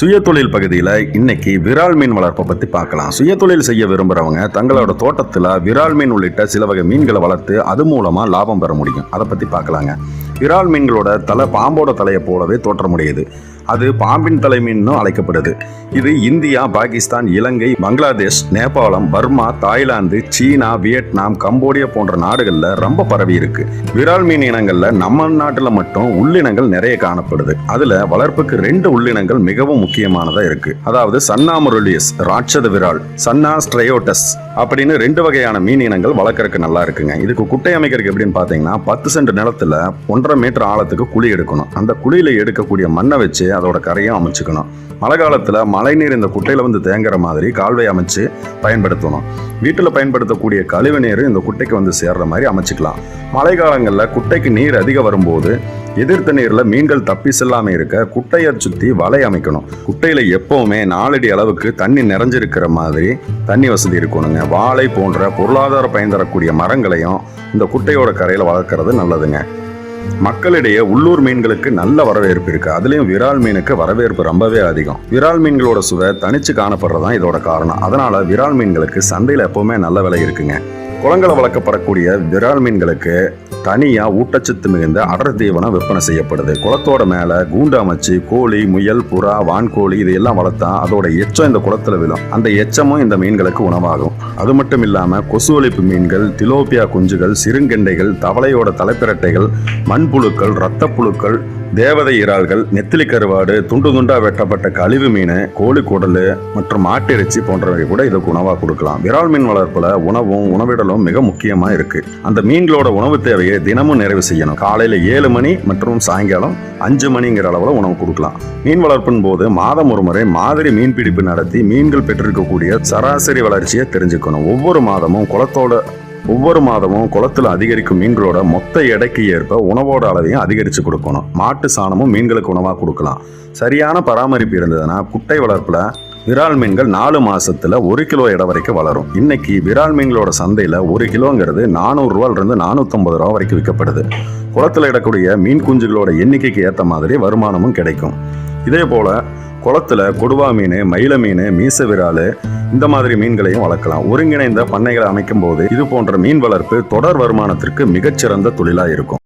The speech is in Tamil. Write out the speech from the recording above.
சுயதொழில் பகுதியில் இன்னைக்கு விரால் மீன் வளர்ப்பை பற்றி பார்க்கலாம். சுயதொழில் செய்ய விரும்புகிறவங்க தங்களோட தோட்டத்தில் விரால் மீன் உள்ளிட்ட சில வகை மீன்களை வளர்த்து அது மூலமாக லாபம் பெற முடியும். அதை பற்றி பார்க்கலாங்க. விரால் மீன்களோட தலை பாம்போட தலையை போலவே தோற்றமுடையது. அது பாம்பின் தலை மீன்னும் அழைக்கப்படுது. இது India Pakistan Ilangai Bangladesh Nepalam Burma Thailand சீனா வியட்நாம் கம்போடியா போன்ற நாடுகளில் ரொம்ப பரவி இருக்கு. விரால் மீன் இனங்களில் நம்ம நாட்டில் மட்டும் உள்ளினங்கள் நிறைய காணப்படுது. அதுல வளர்ப்புக்கு ரெண்டு உள்ளினங்கள் மிகவும் முக்கியமானதா இருக்கு. அதாவது சன்னா முரலியஸ் ராட்சத விரால் சன்னா ஸ்ட்ரையோட்டஸ் அப்படின்னு ரெண்டு வகையான மீன் இனங்கள் வளர்க்கறதுக்கு நல்லா இருக்குங்க. இதுக்கு குட்டை அமைக்கிறதுக்கு எப்படின்னு பார்த்தீங்கன்னா பத்து சென்ட் நிலத்தில் ஒன்றரை மீட்டர் ஆழத்துக்கு குழி எடுக்கணும். அந்த குழியில் எடுக்கக்கூடிய மண்ணை வச்சு அதோட கரையும் அமைச்சுக்கணும். மழை காலத்தில் மழைநீர் இந்த குட்டையில் வந்து தேங்குற மாதிரி கால்வை அமைச்சு பயன்படுத்தணும். வீட்டில் பயன்படுத்தக்கூடிய கழிவு நீர் இந்த குட்டைக்கு வந்து சேர்ற மாதிரி அமைச்சுக்கலாம். மழை காலங்களில் குட்டைக்கு நீர் அதிகம் வரும்போது எதிர்த்த நீரில் மீன்கள் தப்பி செல்லாமல் இருக்க குட்டையை சுற்றி வலை அமைக்கணும். குட்டையில் எப்போவுமே நாலடி அளவுக்கு தண்ணி நிறைஞ்சிருக்கிற மாதிரி தண்ணி வசதி இருக்கணுங்க. வாழை போன்ற பொருளாதார பயன் தரக்கூடிய மரங்களையும் இந்த குட்டையோட கரையில் வளர்க்குறது நல்லதுங்க. மக்களிடையே உள்ளூர் மீன்களுக்கு நல்ல வரவேற்பு இருக்கு. அதுலயும் விரால் மீனுக்கு வரவேற்பு ரொம்பவே அதிகம். விரால் மீன்களோட சுவை தனிச்சு காணப்படுறதான் இதோட காரணம். அதனால விரால் மீன்களுக்கு சந்தையில் எப்பவுமே நல்ல விலை இருக்குங்க. குளங்களை வளர்க்கப்படக்கூடிய விரால் மீன்களுக்கு தனியா ஊட்டச்சத்து மிகுந்த அடர் தீவனம் விற்பனை செய்யப்படுது. குளத்தோட மேல கூண்டு அமைச்சு கோழி முயல் புறா வான்கோழி இதையெல்லாம் வளர்த்தா அதோட எச்சம் இந்த குளத்துல விழும். அந்த எச்சமும் இந்த மீன்களுக்கு உணவாகும். அது மட்டும் இல்லாம கொசு ஒழிப்பு மீன்கள் திலோப்பியா குஞ்சுகள் சிறுங்கெண்டைகள் தவளையோட தலைப்பிரட்டைகள் மண்புழுக்கள் இரத்தப்புழுக்கள் தேவதை இறால்கள் நெத்திலி கருவாடு துண்டு துண்டா வெட்டப்பட்ட கழிவு மீன் கோழி குடல் மற்றும் மாட்டிறைச்சி போன்றவை கூட இதுக்கு உணவாக கொடுக்கலாம். விரால் மீன் வளர்ப்புல உணவும் உணவிடலும் மிக முக்கியமா இருக்கு. அந்த மீன்களோட உணவு தேவையை தினமும் நிறைவு செய்யணும். காலையில ஏழு மணி மற்றும் சாயங்காலம் அஞ்சு மணிங்கிற அளவுல உணவு கொடுக்கலாம். மீன் வளர்ப்பின் போது மாதம் ஒரு முறை மாதிரி மீன் பிடிப்பு நடத்தி மீன்கள் பெற்றிருக்கக்கூடிய சராசரி வளர்ச்சியை தெரிஞ்சுக்கணும். ஒவ்வொரு மாதமும் குளத்தோட ஒவ்வொரு மாதமும் குளத்துல அதிகரிக்கும் மீன்களோட மொத்த எடைக்கு ஏற்ப உணவோட அளவையும் அதிகரித்து கொடுக்கணும். மாட்டு சாணமும் மீன்களுக்கு உணவாக கொடுக்கலாம். சரியான பராமரிப்பு இருந்ததுன்னா குட்டை வளர்ப்பில் விரால் மீன்கள் நாலு மாசத்துல ஒரு கிலோ இடம் வரைக்கும் வளரும். இன்னைக்கு விரால் மீன்களோட சந்தையில ஒரு கிலோங்கிறது நானூறுரூவாலிருந்து நானூற்றம்பது ரூபா வரைக்கும் விற்கப்படுது. குளத்துல இடக்கூடிய மீன் குஞ்சுகளோட எண்ணிக்கைக்கு ஏற்ற மாதிரி வருமானமும் கிடைக்கும். இதே போல் குளத்துல கொடுவா மீன் மயில மீன் மீச விரால் இந்த மாதிரி மீன்களையும் வளர்க்கலாம். ஒருங்கிணைந்த பண்ணைகளை அமைக்கும் போது இது போன்ற மீன் வளர்ப்பு தொடர் வருமானத்திற்கு மிகச்சிறந்த தொழிலாக இருக்கும்.